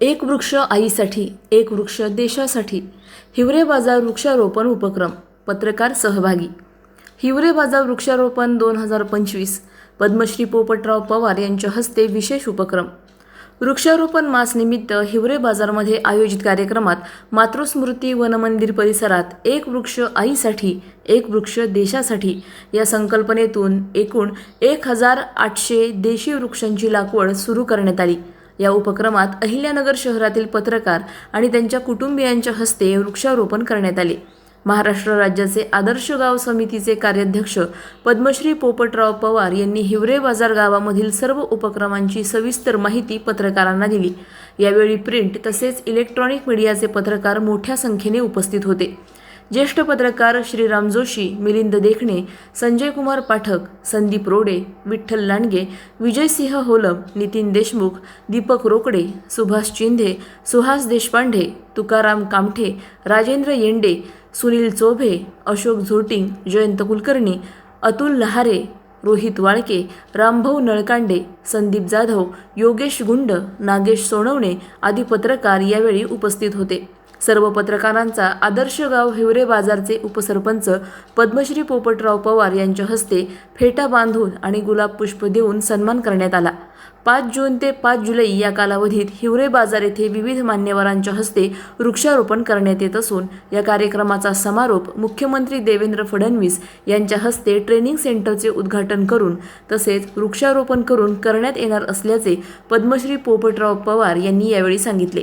एक वृक्ष आईसाठी एक वृक्ष देशासाठी. हिवरे बाजार वृक्षारोपण उपक्रम. पत्रकार सहभागी. हिवरे बाजार वृक्षारोपण दोन हजार पंचवीस. पद्मश्री पोपटराव पवार यांच्या हस्ते विशेष उपक्रम. वृक्षारोपण मास निमित्त हिवरे बाजारमध्ये आयोजित कार्यक्रमात मातृस्मृती वनमंदिर परिसरात एक वृक्ष आईसाठी एक वृक्ष देशासाठी या संकल्पनेतून एकूण एक हजार आठशे देशी वृक्षांची लागवड सुरू करण्यात आली. या उपक्रमात अहिल्यानगर शहरातील पत्रकार आणि त्यांच्या कुटुंबियांच्या हस्ते वृक्षारोपण करण्यात आले. महाराष्ट्र राज्याचे आदर्श गाव समितीचे कार्याध्यक्ष पद्मश्री पोपटराव पवार यांनी हिवरे बाजार गावामधील सर्व उपक्रमांची सविस्तर माहिती पत्रकारांना दिली. यावेळी प्रिंट तसेच इलेक्ट्रॉनिक मीडियाचे पत्रकार मोठ्या संख्येने उपस्थित होते. ज्येष्ठ पत्रकार श्रीराम जोशी मिलिंद देखणे संजय कुमार पाठक संदीप रोडे विठ्ठल लांडगे विजयसिंह होलम नितीन देशमुख दीपक रोकडे सुभाष चिंधे सुहास देशपांडे तुकाराम कामठे राजेंद्र येंडे सुनील चोभे अशोक झोटिंग जयंत कुलकर्णी अतुल लहारे रोहित वाळके रामभाऊ नळकांडे संदीप जाधव योगेश गुंड नागेश सोनवणे आदी पत्रकार यावेळी उपस्थित होते. सर्व पत्रकारांचा आदर्श गाव हिवरे बाजारचे उपसरपंच पद्मश्री पोपटराव पवार यांच्या हस्ते फेटा बांधून आणि गुलाब पुष्प देऊन सन्मान करण्यात आला. पाच जून ते पाच जुलै या कालावधीत हिवरे बाजार येथे विविध मान्यवरांच्या हस्ते वृक्षारोपण करण्यात येत असून या कार्यक्रमाचा समारोप मुख्यमंत्री देवेंद्र फडणवीस यांच्या हस्ते ट्रेनिंग सेंटरचे उद्घाटन करून तसेच वृक्षारोपण करून करण्यात येणार असल्याचे पद्मश्री पोपटराव पवार यांनी यावेळी सांगितले.